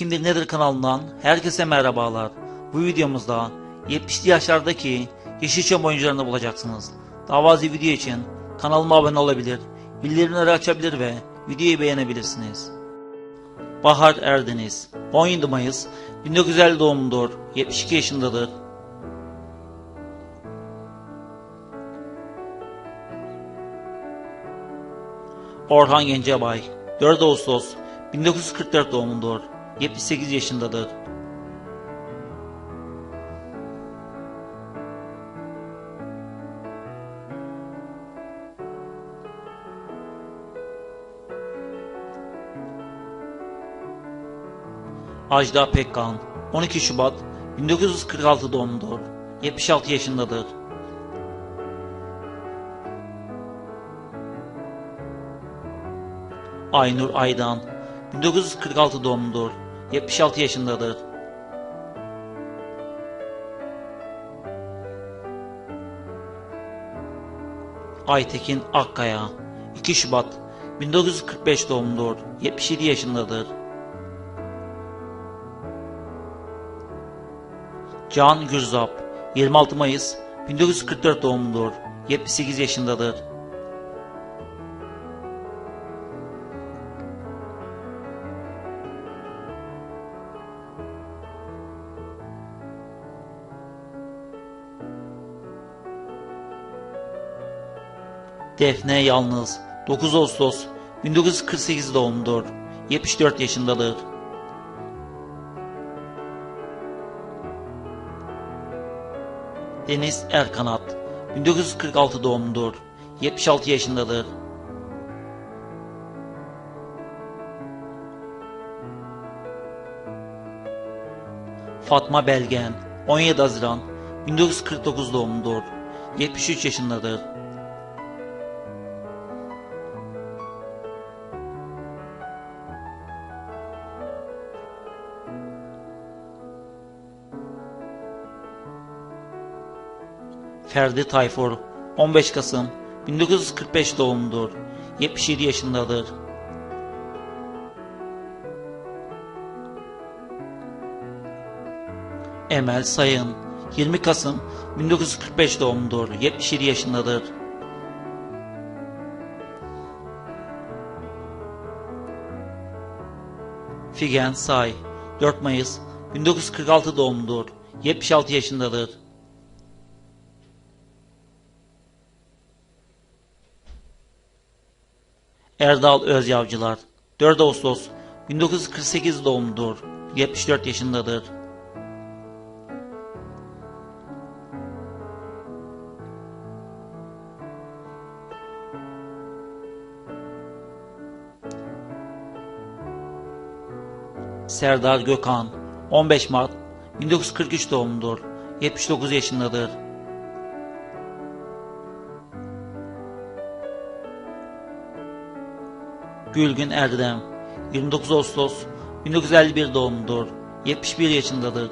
Kimdir Nedir kanalından herkese merhabalar. Bu videomuzda 70'li yaşlardaki Yeşilçam oyuncularını bulacaksınız. Fazla video için kanalıma abone olabilir, bildirimleri açabilir ve videoyu beğenebilirsiniz. Bahar Erdeniz 17 Mayıs 1950 doğumludur, 72 yaşındadır. Orhan Gencebay 4 Ağustos 1944 doğumludur. 78 yaşındadır. Ajda Pekkan 12 Şubat 1946 doğumludur. 76 yaşındadır. Aynur Aydan 1946 doğumludur. 76 yaşındadır. Aytekin Akkaya 2 Şubat 1945 doğumludur. 77 yaşındadır. Can Gürzap 26 Mayıs 1944 doğumludur. 78 yaşındadır. Defne Yalnız 9 Ağustos 1948 doğumludur. 74 yaşındadır. Deniz Erkanat 1946 doğumludur. 76 yaşındadır. Fatma Belgen 17 Haziran 1949 doğumludur. 73 yaşındadır. Ferdi Tayfur 15 Kasım 1945 doğumludur. 77 yaşındadır. Emel Sayın 20 Kasım 1945 doğumludur. 77 yaşındadır. Figen Say 4 Mayıs 1946 doğumludur. 76 yaşındadır. Erdal Özyavcılar 4 Ağustos 1948 doğumludur. 74 yaşındadır. Serdar Gökhan 15 Mart 1943 doğumludur. 79 yaşındadır. Gülgün Erdem 29 Ağustos 1951 doğumludur. 71 yaşındadır.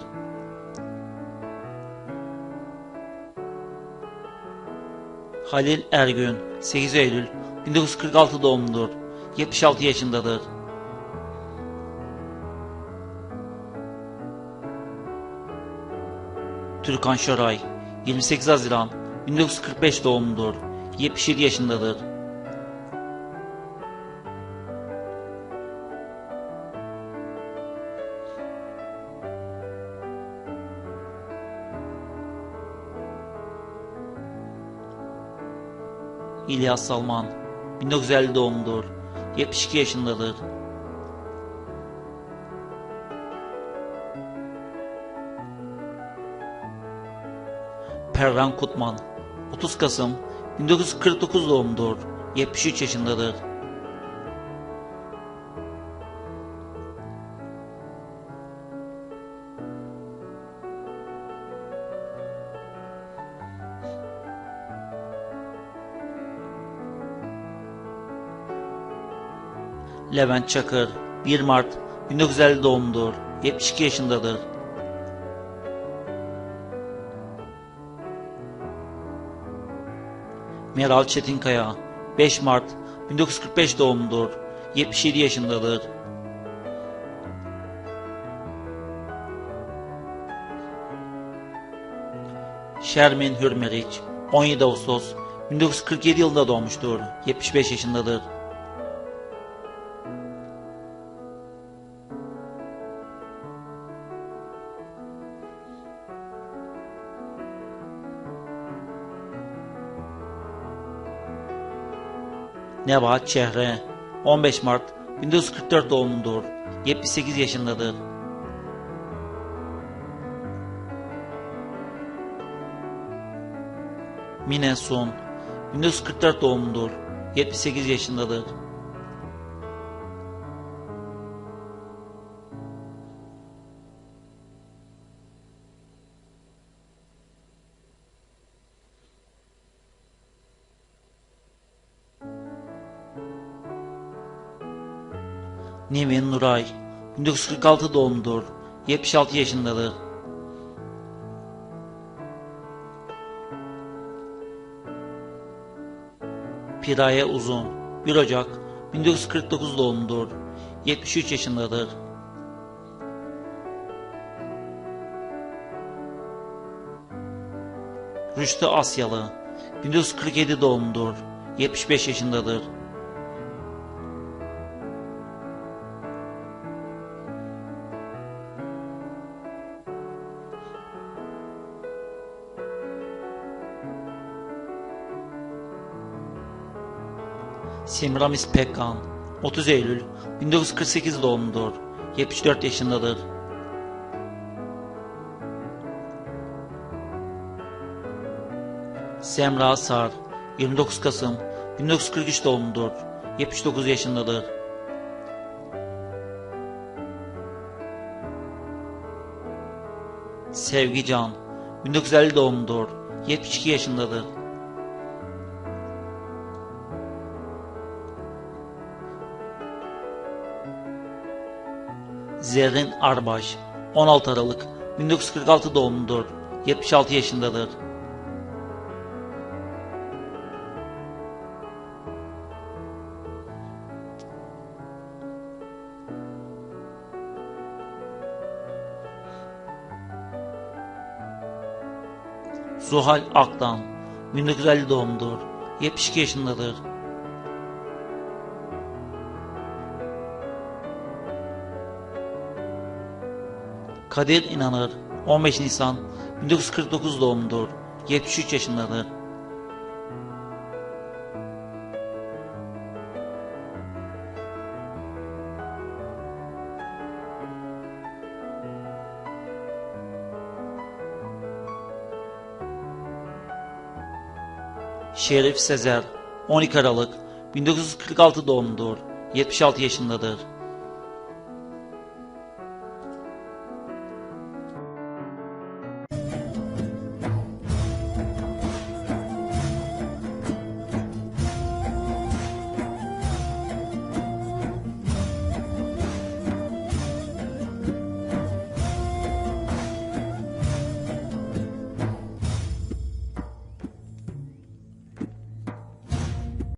Halil Ergün 8 Eylül 1946 doğumludur. 76 yaşındadır. Türkan Şoray 28 Haziran 1945 doğumludur. 77 yaşındadır. İlyas Salman 1950 doğumludur. 72 yaşındadır. Perran Kutman 30 Kasım 1949 doğumludur. 73 yaşındadır. Levent Çakır 1 Mart 1950 doğumludur. 72 yaşındadır. Meral Çetinkaya 5 Mart 1945 doğumludur. 77 yaşındadır. Şermin Hürmeriç 17 Ağustos 1947 yılında doğmuştur. 75 yaşındadır. Nebahat Çehre 15 Mart 1944 doğumludur. 78 yaşındadır. Mine Sun 1944 doğumludur. 78 yaşındadır. Nevin Nuray 1946 doğumludur. 76 yaşındadır. Piraye Uzun 1 Ocak 1949 doğumludur. 73 yaşındadır. Rüştü Asyalı 1947 doğumludur. 75 yaşındadır. Semiramis Pekkan 30 Eylül 1948 doğumludur. 74 yaşındadır. Semra Sar 29 Kasım 1943 doğumludur. 79 yaşındadır. Sevgi Can 1950 doğumludur. 72 yaşındadır. Zerrin Arbaş 16 Aralık 1946 doğumludur. 76 yaşındadır. Zuhal Aktan 1950 doğumludur. 72 yaşındadır. Kadir İnanır 15 Nisan 1949 doğumludur. 73 yaşındadır. Şerif Sezer 12 Aralık 1946 doğumludur. 76 yaşındadır.